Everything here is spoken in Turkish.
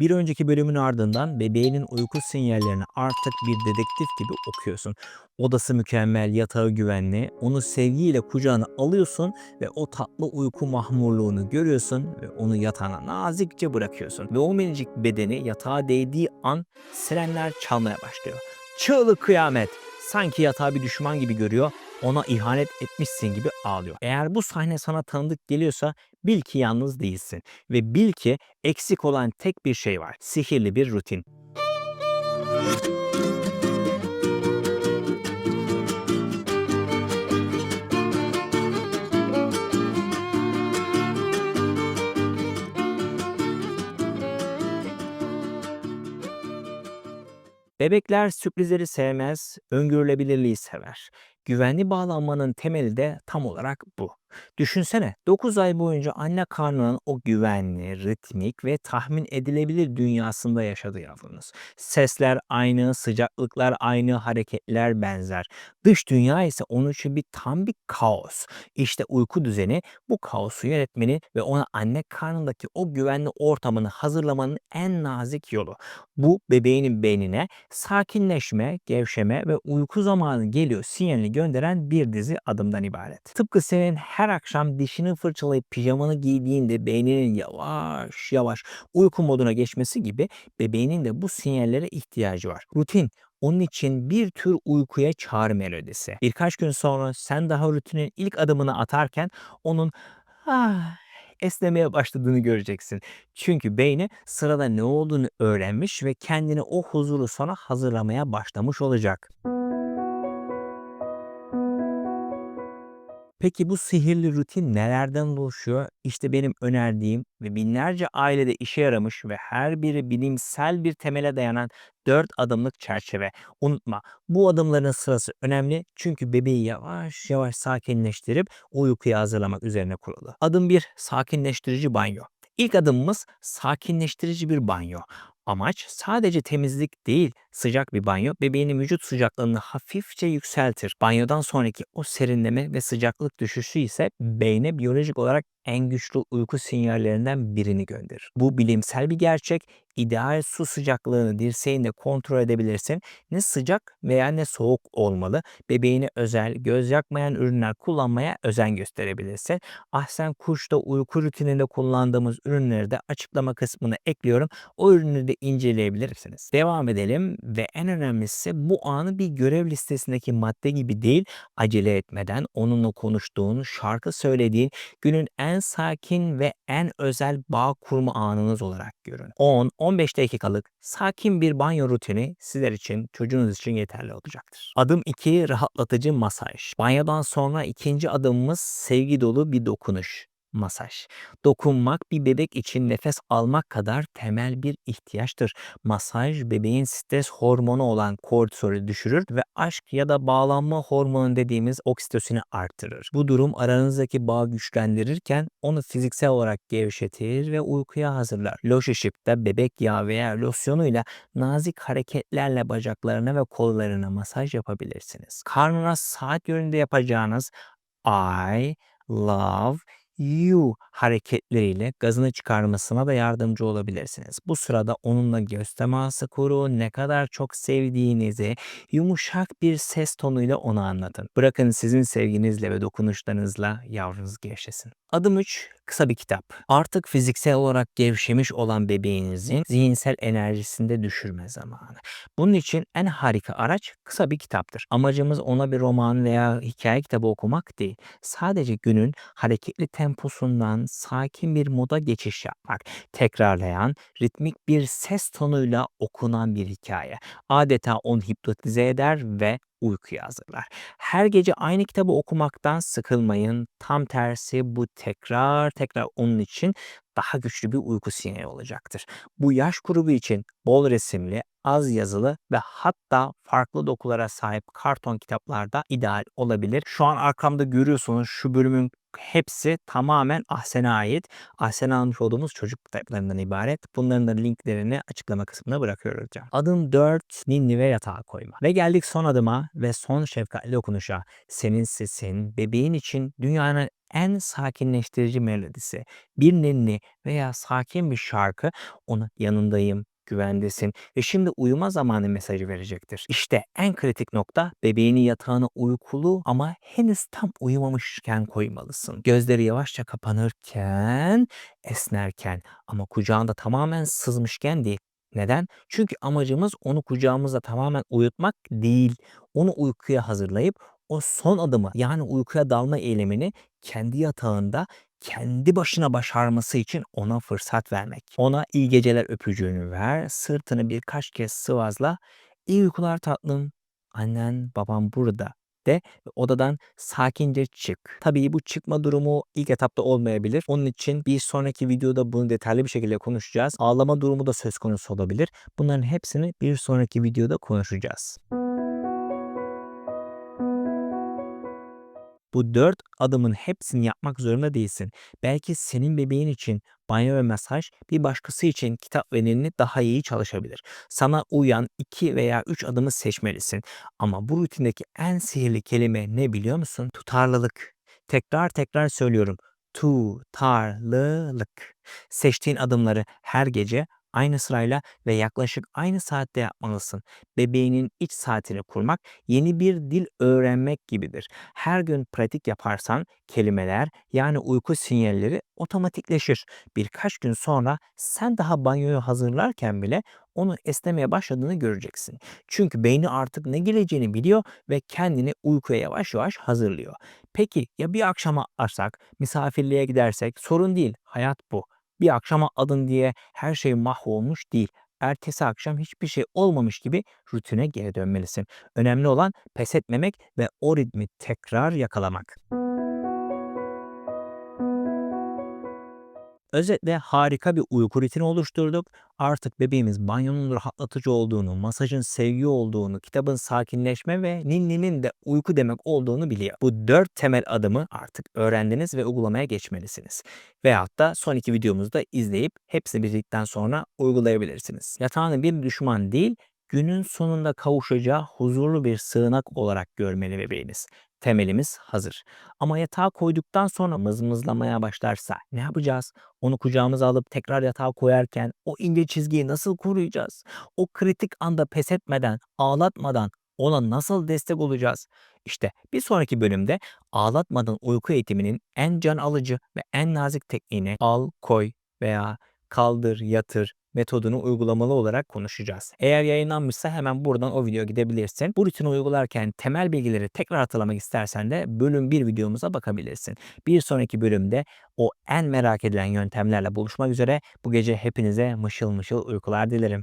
Bir önceki bölümün ardından bebeğinin uyku sinyallerini artık bir dedektif gibi okuyorsun. Odası mükemmel, yatağı güvenli, onu sevgiyle kucağına alıyorsun ve o tatlı uyku mahmurluğunu görüyorsun ve onu yatağına nazikçe bırakıyorsun. Ve o minicik bedeni yatağa değdiği an sirenler çalmaya başlıyor. Çığlık kıyamet. Sanki yatağı bir düşman gibi görüyor, ona ihanet etmişsin gibi ağlıyor. Eğer bu sahne sana tanıdık geliyorsa bil ki yalnız değilsin ve bil ki eksik olan tek bir şey var. Sihirli bir rutin. Bebekler sürprizleri sevmez, öngörülebilirliği sever. Güvenli bağlanmanın temeli de tam olarak bu. Düşünsene 9 ay boyunca anne karnının o güvenli, ritmik ve tahmin edilebilir dünyasında yaşadı yavrunuz. Sesler aynı, sıcaklıklar aynı, hareketler benzer. Dış dünya ise onun için bir tam bir kaos. İşte uyku düzeni bu kaosu yönetmeni ve ona anne karnındaki o güvenli ortamını hazırlamanın en nazik yolu. Bu bebeğinin beynine sakinleşme, gevşeme ve uyku zamanı geliyor sinyalini gönderen bir dizi adımdan ibaret. Tıpkı senin her akşam dişini fırçalayıp pijamanı giydiğinde beyninin yavaş yavaş uyku moduna geçmesi gibi bebeğinin de bu sinyallere ihtiyacı var. Rutin onun için bir tür uykuya çağrı melodisi. Birkaç gün sonra sen daha rutinin ilk adımını atarken onun ah esnemeye başladığını göreceksin. Çünkü beyni sırada ne olduğunu öğrenmiş ve kendini o huzurlu sona hazırlamaya başlamış olacak. Peki bu sihirli rutin nelerden oluşuyor? İşte benim önerdiğim ve binlerce ailede işe yaramış ve her biri bilimsel bir temele dayanan 4 adımlık çerçeve. Unutma bu adımların sırası önemli çünkü bebeği yavaş yavaş sakinleştirip uykuya hazırlamak üzerine kurulu. Adım 1 sakinleştirici banyo. İlk adımımız sakinleştirici bir banyo. Amaç sadece temizlik değil, sıcak bir banyo bebeğinin vücut sıcaklığını hafifçe yükseltir. Banyodan sonraki o serinleme ve sıcaklık düşüşü ise beyne biyolojik olarak en güçlü uyku sinyallerinden birini gönderir. Bu bilimsel bir gerçek. İdeal su sıcaklığını dirseğinde kontrol edebilirsin. Ne sıcak veya ne soğuk olmalı. Bebeğine özel, göz yakmayan ürünler kullanmaya özen gösterebilirsin. Ahsen Kuş'ta uyku rutininde kullandığımız ürünleri de açıklama kısmına ekliyorum. O ürünü de inceleyebilirsiniz. Devam edelim ve en önemlisi bu anı bir görev listesindeki madde gibi değil, acele etmeden onunla konuştuğun, şarkı söylediğin, günün en sakin ve en özel bağ kurma anınız olarak görün. 10-15 dakikalık sakin bir banyo rutini sizler için, çocuğunuz için yeterli olacaktır. Adım 2 rahatlatıcı masaj. Banyodan sonra ikinci adımımız sevgi dolu bir dokunuş masaj. Dokunmak bir bebek için nefes almak kadar temel bir ihtiyaçtır. Masaj bebeğin stres hormonu olan kortizolü düşürür ve aşk ya da bağlanma hormonu dediğimiz oksitosini arttırır. Bu durum aranızdaki bağı güçlendirirken onu fiziksel olarak gevşetir ve uykuya hazırlar. Loş ışıkta bebek yağı veya losyonuyla nazik hareketlerle bacaklarına ve kollarına masaj yapabilirsiniz. Karnına saat yönünde yapacağınız I love you hareketleriyle gazını çıkarmasına da yardımcı olabilirsiniz. Bu sırada onunla göz teması kurun, ne kadar çok sevdiğinizi yumuşak bir ses tonuyla ona anlatın. Bırakın sizin sevginizle ve dokunuşlarınızla yavrunuz gevşesin. Adım 3 kısa bir kitap. Artık fiziksel olarak gevşemiş olan bebeğinizin zihinsel enerjisinde düşürme zamanı. Bunun için en harika araç kısa bir kitaptır. Amacımız ona bir roman veya hikaye kitabı okumak değil. Sadece günün hareketli temposundan sakin bir moda geçiş yapmak. Tekrarlayan, ritmik bir ses tonuyla okunan bir hikaye. Adeta onu hipnotize eder ve uykuya hazırlar. Her gece aynı kitabı okumaktan sıkılmayın. Tam tersi bu tekrar tekrar onun için daha güçlü bir uyku sinyali olacaktır. Bu yaş grubu için bol resimli, az yazılı ve hatta farklı dokulara sahip karton kitaplarda ideal olabilir. Şu an arkamda görüyorsunuz şu bölümün hepsi tamamen Ahsen'e ait. Ahsen'e almış olduğumuz çocuk kitaplarından ibaret. Bunların da linklerini açıklama kısmına bırakıyoruz hocam. Adım 4 ninni ve yatağa koyma. Ve geldik son adıma ve son şefkatli okunuşa. Senin sesin bebeğin için dünyanın en sakinleştirici melodisi. Bir ninni veya sakin bir şarkı ona yanındayım, güvendesin ve şimdi uyuma zamanı mesajı verecektir. İşte en kritik nokta bebeğini yatağına uykulu ama henüz tam uyumamışken koymalısın. Gözleri yavaşça kapanırken, esnerken ama kucağında tamamen sızmışken değil. Neden? Çünkü amacımız onu kucağımızda tamamen uyutmak değil. Onu uykuya hazırlayıp o son adımı yani uykuya dalma eylemini kendi yatağında kendi başına başarması için ona fırsat vermek. Ona iyi geceler öpücüğünü ver, sırtını birkaç kez sıvazla. İyi uykular tatlım. Annen, babam burada de odadan sakince çık. Tabii bu çıkma durumu ilk etapta olmayabilir. Onun için bir sonraki videoda bunu detaylı bir şekilde konuşacağız. Ağlama durumu da söz konusu olabilir. Bunların hepsini bir sonraki videoda konuşacağız. Bu 4 adımın hepsini yapmak zorunda değilsin. Belki senin bebeğin için banyo ve masaj, bir başkası için kitap ve ninni daha iyi çalışabilir. Sana uyan 2 veya 3 adımı seçmelisin. Ama bu rutindeki en sihirli kelime ne biliyor musun? Tutarlılık. Tekrar tekrar söylüyorum. Tutarlılık. Seçtiğin adımları her gece aynı sırayla ve yaklaşık aynı saatte yapmalısın. Bebeğinin iç saatini kurmak yeni bir dil öğrenmek gibidir. Her gün pratik yaparsan kelimeler yani uyku sinyalleri otomatikleşir. Birkaç gün sonra sen daha banyoyu hazırlarken bile onu esnemeye başladığını göreceksin. Çünkü beyni artık ne geleceğini biliyor ve kendini uykuya yavaş yavaş hazırlıyor. Peki ya bir akşama atlarsak, misafirliğe gidersek sorun değil. Hayat bu. Bir akşama adın diye her şey mahvolmuş değil. Ertesi akşam hiçbir şey olmamış gibi rutine geri dönmelisin. Önemli olan pes etmemek ve o ritmi tekrar yakalamak. Özetle harika bir uyku rutini oluşturduk. Artık bebeğimiz banyonun rahatlatıcı olduğunu, masajın sevgi olduğunu, kitabın sakinleşme ve ninninin de uyku demek olduğunu biliyor. Bu dört temel adımı artık öğrendiniz ve uygulamaya geçmelisiniz. Veyahut da son iki videomuzu da izleyip hepsini bitirdikten sonra uygulayabilirsiniz. Yatağını bir düşman değil, günün sonunda kavuşacağı huzurlu bir sığınak olarak görmeli bebeğiniz. Temelimiz hazır. Ama yatağa koyduktan sonra mızmızlamaya başlarsa ne yapacağız? Onu kucağımıza alıp tekrar yatağa koyarken o ince çizgiyi nasıl koruyacağız? O kritik anda pes etmeden, ağlatmadan ona nasıl destek olacağız? İşte bir sonraki bölümde ağlatmadan uyku eğitiminin en can alıcı ve en nazik tekniğini al, koy veya kaldır, yatır metodunu uygulamalı olarak konuşacağız. Eğer yayınlanmışsa hemen buradan o videoya gidebilirsin. Bu rutini uygularken temel bilgileri tekrar hatırlamak istersen de bölüm 1 videomuza bakabilirsin. Bir sonraki bölümde o en merak edilen yöntemlerle buluşmak üzere bu gece hepinize mışıl mışıl uykular dilerim.